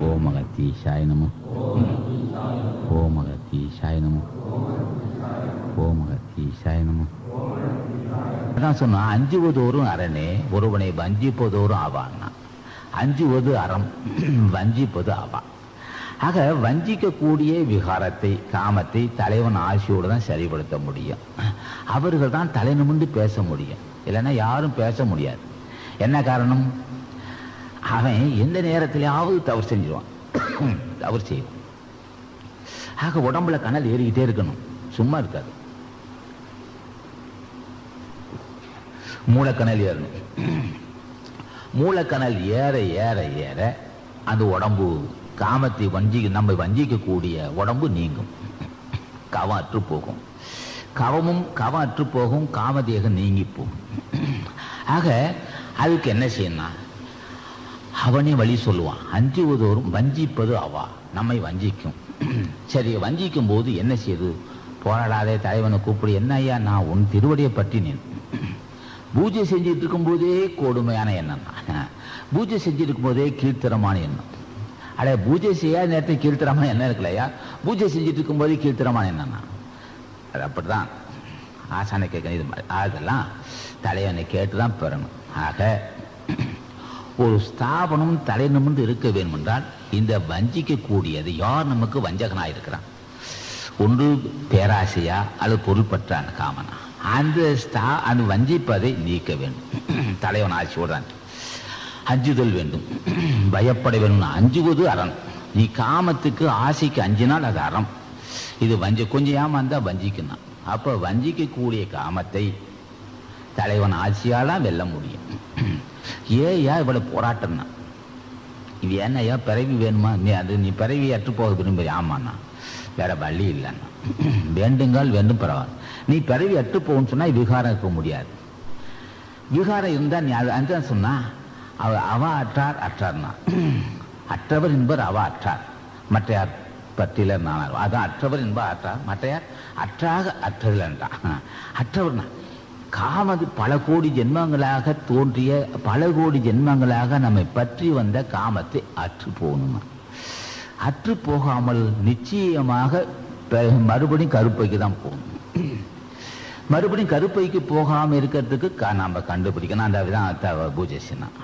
ஓம் அகத்தீஷாய நம ஓம் அகத்தீஷாய நம ஓம் அகத்தீஷாய நம அதான் சொன்னா அஞ்சுவதோறும் அரணே ஒருவனை வஞ்சிப்பதோறும் ஆவான்னா அஞ்சுவது அறம் வஞ்சிப்பது ஆவா ஆக வஞ்சிக்கக்கூடிய விகாரத்தை காமத்தை தலைவன் ஆசையோடு தான் சரிப்படுத்த முடியும் அவர்கள் தான் தலை நிமிண்டு பேச முடியும் இல்லைன்னா யாரும் பேச முடியாது என்ன காரணம் அவன் எந்த நேரத்திலேயாவது தவறு செஞ்சிருவான். தவறு செய்வான். ஆக உடம்புல கனல் ஏறிக்கிட்டே இருக்கணும். சும்மா இருக்காது. மூலக்கணல் ஏறணும். மூலக்கணல் ஏற ஏற ஏற அந்த உடம்பு காமத்தை வஞ்சி நம்ம வஞ்சிக்கக்கூடிய உடம்பு நீங்கும். கவம் அற்று போகும். கவமும் கவம் அற்று போகும் காமதேகம் நீங்கி போகும். ஆக அதுக்கு என்ன செய்யணும் அவனே வழி சொல்லுவான். அஞ்சுவதோறும் வஞ்சிப்பது அவா. நம்மை வஞ்சிக்கும். சரி வஞ்சிக்கும் போது என்ன செய்யுது போராடாதே தலைவனை கூப்பிடு. என்ன ஐயா நான் உன் திருவடியை பற்றினேன் பூஜை செஞ்சுட்டு இருக்கும்போதே கொடுமையான எண்ணம். பூஜை செஞ்சுட்டு இருக்கும்போதே கீழ்த்தரமான எண்ணம். அட பூஜை செய்யாத நேரத்தில் கீழ்த்தரமான எண்ணம் இருக்கலையா பூஜை செஞ்சுட்டு இருக்கும்போதே கீழ்த்தரமான எண்ணம்னா அது அப்படிதான் ஆசானை கேட்க இது மாதிரி. அதெல்லாம் தலைவனை கேட்டு தான் பெறணும். ஆக ஒரு ஸ்தாபனம் தலை நிமிர்ந்து இருக்க வேண்டும் என்றால் இந்த வஞ்சிக்க கூடியது யார் நமக்கு வஞ்சகனாக இருக்கிறான் ஒன்று பேராசையா? அல்லது பொருள்பற்றான காமனா? அந்த ஸ்தா அந்த வஞ்சிப்பதை நீக்க வேண்டும். தலைவன் ஆட்சியோடு அஞ்சுதல் வேண்டும். பயப்பட வேண்டும் அஞ்சுவது அறம். நீ காமத்துக்கு ஆசைக்கு அஞ்சினால் அது அறம். இது வஞ்ச கொஞ்சம் ஏமாந்தா வஞ்சிக்கணும் அப்போ வஞ்சிக்கக்கூடிய காமத்தை தலைவன் ஆட்சியாலாம் வெல்ல முடியும். ஏயா இவ்வளவு போராட்டம்னா? இது என்னையா பிறவி வேணுமா? நீ அது நீ பிறவி அற்று போக ஆமாண்ணா. வேற வழி இல்லைண்ணா. வேண்டுங்கால் வேண்டும் பரவாயில்ல. நீ பிறவி அற்று போகும்னு விகாரம் இருக்க முடியாது. விகாரம் இருந்தா நீ அது அந்த சொன்னா அவ அவ அற்றார் அற்றார்னா. அற்றவர் என்பர் அவ அற்றார். மற்றையார் பற்றில நான் அதான் அற்றவர் என்பர் அற்றார். மற்றையார் அற்றாக அற்றதில் அற்றவர்னா. காமது பல கோடி ஜென்மங்களாக தோன்றிய பல கோடி ஜென்மங்களாக நம்மை பற்றி வந்த காமத்தை அற்று போகணுமா? அற்று போகாமல் நிச்சயமாக மறுபடியும் கருப்பைக்கு தான் போகணும். மறுபடியும் கருப்பைக்கு போகாமல் இருக்கிறதுக்கு நம்ம கண்டுபிடிக்கணும். அந்த விதான் பூஜை செய்யணும்